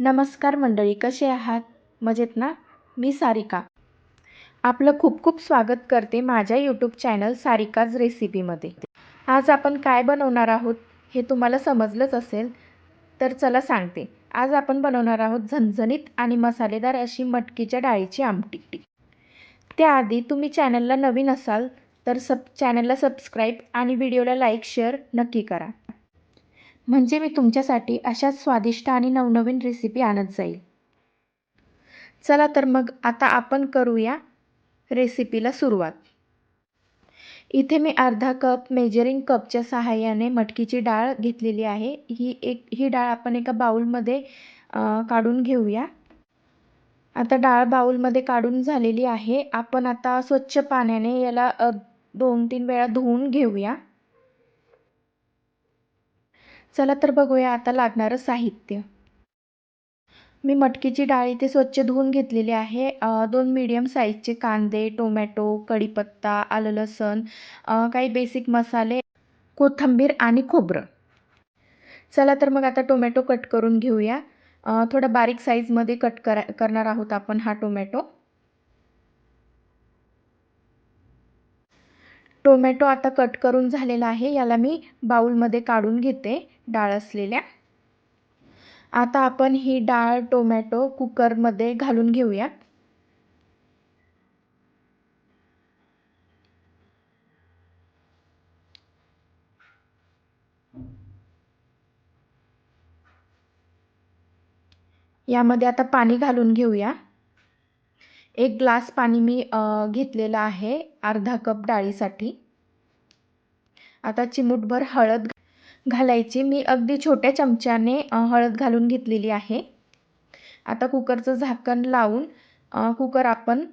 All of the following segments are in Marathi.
नमस्कार मंडळी कसे आहात? मजेत ना? मी सारिका. आपलं खूप खूप स्वागत करते माझ्या यूट्यूब चॅनल सारिकाज रेसिपीमध्ये आज आपण काय बनवणार आहोत हे तुम्हाला समजलंच असेल तर चला सांगते. आज आपण बनवणार आहोत झणझणीत आणि मसालेदार अशी मटकीच्या डाळीची आमटी. त्याआधी तुम्ही चॅनलला नवीन असाल तर सब चॅनलला सबस्क्राईब आणि व्हिडिओला लाईक शेअर नक्की करा. म्हणजे मी तुमच्यासाठी अशाच स्वादिष्ट आणि नवनवीन रेसिपी आणत जाईल. चला तर मग आता आपण करूया रेसिपीला सुरुवात. इथे मी अर्धा कप मेजरिंग कपच्या सहाय्याने मटकीची डाळ घेतलेली आहे. ही एक ही डाळ आपण एका बाऊलमध्ये काढून घेऊया. आता डाळ बाऊलमध्ये काढून झालेली आहे. आपण आता स्वच्छ पाण्याने याला दोन तीन वेळा धुवून घेऊया. चला तर बघूया आता लागणारं साहित्य. मी मटकीची डाळ इथे स्वच्छ धुवून घेतलेली आहे. दोन मीडियम साईजचे कांदे टोमॅटो कढीपत्ता आलं लसण काही बेसिक मसाले कोथिंबीर आणि खोबरं. चला तर मग आता टोमॅटो कट करून घेऊया. थोडा बारीक साईजमध्ये कट करा करणार आहोत आपण हा टोमॅटो टोमॅटो आता कट करून झालेला आहे. याला मी बाऊलमध्ये काढून घेते डाळ असलेल्या. आता आपण ही डाळ टोमॅटो कुकरमध्ये घालून घेऊयात यामध्ये आता पाणी घालून घेऊया. एक ग्लास पाणी मी घेतलेलं आहे. अर्धा कप डाळीसाठी. आता चिमूटभर हळद घालायची. मी अगदी छोट्या चमच्याने हळद घालून घेतलेली आहे. आता कुकरचं झाकण लावून कुकर आपण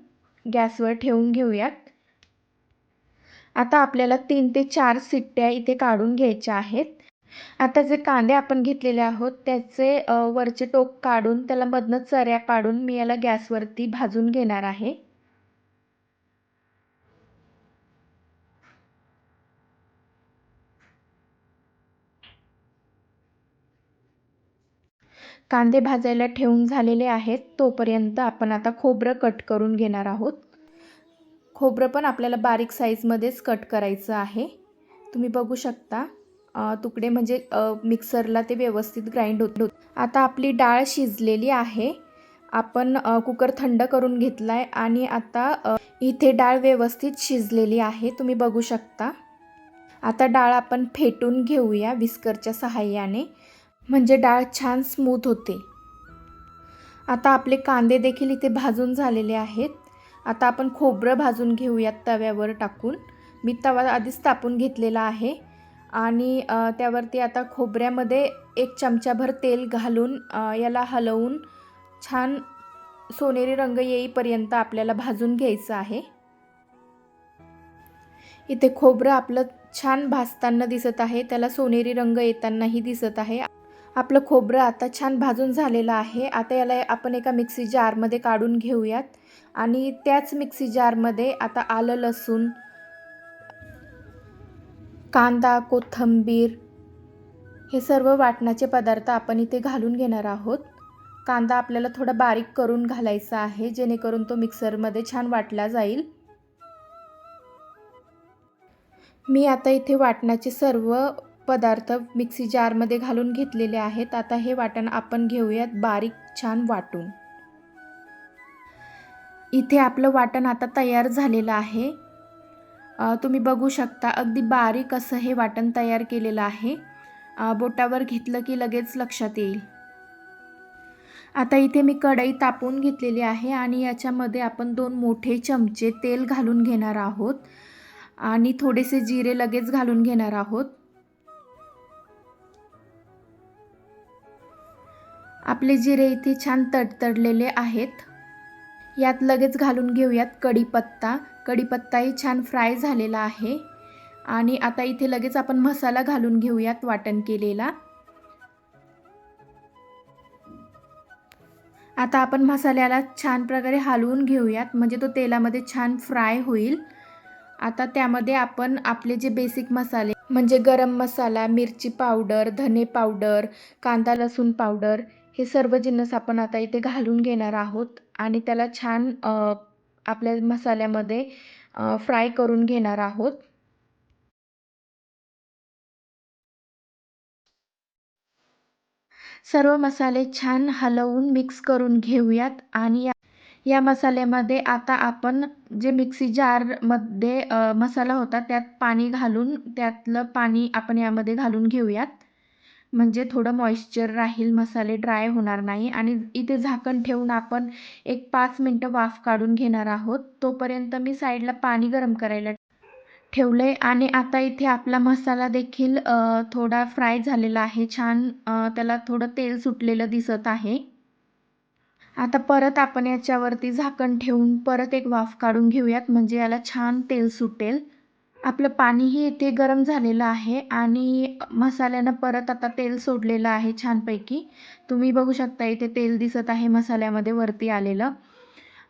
गॅसवर ठेवून घेऊयात. आता आपल्याला तीन ते चार सिट्ट्या इथे काढून घ्यायच्या आहेत. आता जे कांदे आपण घेतलेले आहोत त्याचे वरचे टोक काढून त्याला मधनं चऱ्या काढून मी याला गॅसवरती भाजून घेणार आहे. कांदे भाजायला ठेवून झालेले आहेत तोपर्यंत आपण आता खोबरं कट करून घेणार आहोत. खोबरं पण आपल्याला बारीक साईजमध्येच कट करायचं आहे. तुम्ही बघू शकता तुकडे म्हणजे मिक्सरला ते व्यवस्थित ग्राइंड होत आता आपली डाळ शिजलेली आहे. आपण कुकर थंड करून घेतला आहे आणि आता इथे डाळ व्यवस्थित शिजलेली आहे. तुम्ही बघू शकता. आता डाळ आपण फेटून घेऊया विस्करच्या सहाय्याने. म्हणजे डाळ छान स्मूथ होते. आता आपले कांदे देखील इथे भाजून झालेले आहेत. आता आपण खोबरं भाजून घेऊयात तव्यावर टाकून. मी तवा आधीच तापून घेतलेला आहे. आणि त्यावरती आता खोबऱ्यामध्ये एक चमचाभर तेल घालून याला हलवून छान सोनेरी रंग येईपर्यंत आपल्याला भाजून घ्यायचं आहे. इथे खोबरं आपलं छान भाजताना दिसत आहे. त्याला सोनेरी रंग येतानाही दिसत आहे. आपलं खोबरं आता छान भाजून झालेलं आहे. आता याला आपण एका मिक्सी जारमध्ये काढून घेऊयात. आणि त्याच मिक्सी जारमध्ये आता आलं लसूण कांदा कोथंबीर हे सर्व वाटणाचे पदार्थ आपण इथे घालून घेणार आहोत. कांदा आपल्याला थोडा बारीक करून घालायचा आहे जेणेकरून तो मिक्सरमध्ये छान वाटला जाईल. मी आता इथे वाटणाचे सर्व पदार्थ मिक्सी जारमध्ये घालून घेतलेले आहेत. आता हे वाटण आपण घेऊयात बारीक छान वाटून. इथे आपलं वाटण आता तयार झालेलं आहे. तुम्ही बघू शकता अगदी बारीक असं हे वाटण तयार केलेलं आहे. बोटावर घेतलं की लगेच लक्षात येईल. आता इथे मी कढई तापून घेतलेली आहे आणि याच्यामध्ये आपण दोन मोठे चमचे तेल घालून घेणार आहोत. आणि थोडेसे जिरे लगेच घालून घेणार आहोत. आपले जिरे इथे छान तडतडलेले आहेत. यात लगेच घालून घेऊयात कढीपत्ता. कढीपत्ताही छान फ्राय झालेला आहे. आणि आता इथे लगेच आपण मसाला घालून घेऊयात वाटण केलेला. आता आपण मसाल्याला छान प्रकारे हलवून घेऊयात. म्हणजे तो तेलामध्ये छान फ्राय होईल. आता त्यामध्ये आपण आपले जे बेसिक मसाले म्हणजे गरम मसाला मिरची पावडर धने पावडर कांदा लसूण पावडर हे सर्व जिन्नस आपण आता इथे घालून घेणार आहोत आणि त्याला छान आपल्या मसाल्यामध्ये फ्राय करून घेणार आहोत. सर्व मसाले छान हलवून मिक्स करून घेऊयात आणि या या मसाल्यामध्ये आता आपण जे मिक्सी जारमध्ये मसाला होता त्यात पाणी घालून त्यातलं पाणी आपण यामध्ये घालून घेऊयात. म्हणजे थोडं मॉइश्चर राहील मसाले ड्राय होणार नाही आणि इथे झाकण ठेवून आपण एक पाच मिनटं वाफ काढून घेणार आहोत. तोपर्यंत मी साईडला पाणी गरम करायला ठेवलं आहे आणि आता इथे आपला मसाला देखील थोडा फ्राय झालेला आहे. छान त्याला थोडं तेल सुटलेलं दिसत आहे. आता परत आपण याच्यावरती झाकण ठेवून परत एक वाफ काढून घेऊयात. म्हणजे याला छान तेल सुटेल. आपलं पाणीही इथे गरम झालेलं आहे आणि मसाल्यानं परत आता तेल सोडलेलं आहे छानपैकी. तुम्ही बघू शकता इथे तेल दिसत आहे मसाल्यामध्ये वरती आलेलं.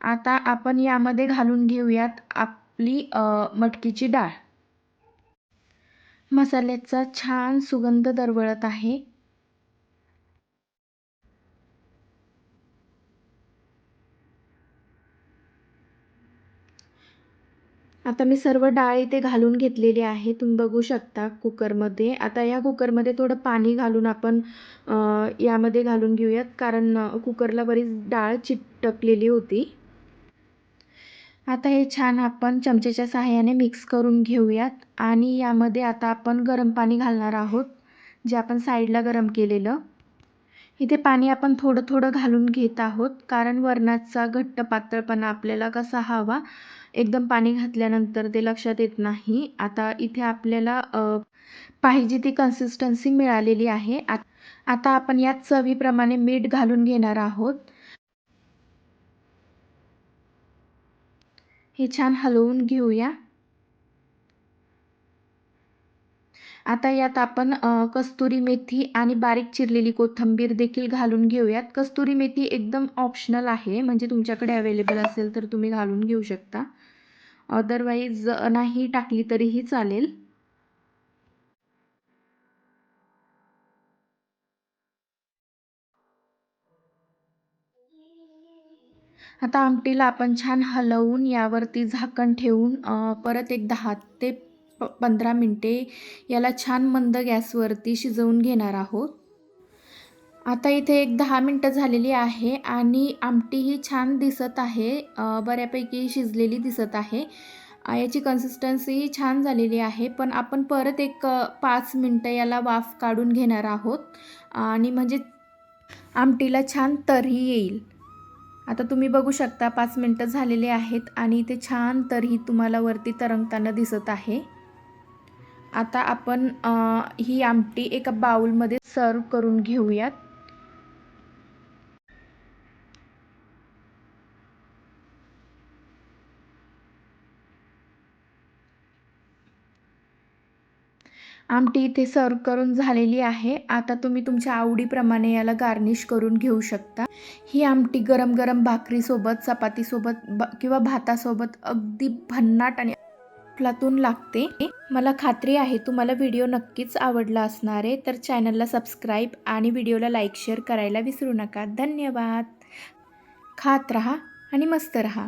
आता आपण यामध्ये घालून घेऊयात आपली मटकीची डाळ. मसाल्याचा छान सुगंध दरवळत आहे. आता मी सर्व डाळ इथे घालून घेतलेली आहे. तुम्ही बघू शकता कुकरमध्ये. आता या कुकरमध्ये थोडं पाणी घालून आपण यामध्ये घालून घेऊयात. कारण कुकरला बरीच डाळ चिटकलेली होती. आता हे छान आपण चमचेच्या सहाय्याने मिक्स करून घेऊयात. आणि यामध्ये आता आपण गरम पाणी घालणार आहोत जे आपण साईडला गरम केलेलं. इथे पाणी आपण थोडं थोडं घालून घेत आहोत. कारण वरणाचा घट्ट पातळपणा आपल्याला कसा हवा एकदम पाणी घातल्यानंतर ते लक्षात येत नाही. आता इथे आपल्याला पाहिजे ती कन्सिस्टन्सी मिळालेली आहे. आता आपण यात चवीप्रमाणे मीठ घालून घेणार आहोत. हे छान हलवून घेऊया. आता यात आपण कस्तुरी मेथी आणि बारीक चिरलेली कोथिंबीर देखील घालून घेऊयात. कस्तुरी मेथी एकदम ऑप्शनल आहे. म्हणजे तुमच्याकडे अवेलेबल असेल तर तुम्ही घालून घेऊ शकता. अदरवाईज नाही टाकली तरीही चालेल. आता आमटीला आपण छान हलवून यावरती झाकण ठेवून परत एक दहा ते प पंधरा मिनटे याला छान मंद गॅसवरती शिजवून घेणार आहोत. आता इथे एक दहा मिनटं झालेली आहे आणि आमटी ही छान दिसत आहे बऱ्यापैकी शिजलेली दिसत आहे. याची कन्सिस्टन्सीही छान झालेली आहे पण आपण परत एक पाच मिनटं याला वाफ काढून घेणार आहोत. आणि म्हणजे आमटीला छान तरी येईल. आता तुम्ही बघू शकता पाच मिनटं झालेले आहेत आणि ते छान तरी तुम्हाला वरती तरंगताना दिसत आहे. आता आपण ही आमटी एका बाऊलमध्ये सर्व करून घेऊयात. आमटी इथे सर्व करून झालेली आहे. आता तुम्ही तुमच्या आवडीप्रमाणे याला गार्निश करून घेऊ शकता. ही आमटी गरम गरम भाकरीसोबत चपातीसोबत ब किंवा भातासोबत अगदी भन्नाट आणि प्लातून लागते. मला खात्री आहे तुम्हाला व्हिडिओ नक्कीच आवडला असणार आहे. तर चॅनलला सबस्क्राईब आणि व्हिडिओला लाईक शेअर करायला विसरू नका. धन्यवाद. खात रहा आणि मस्त रहा.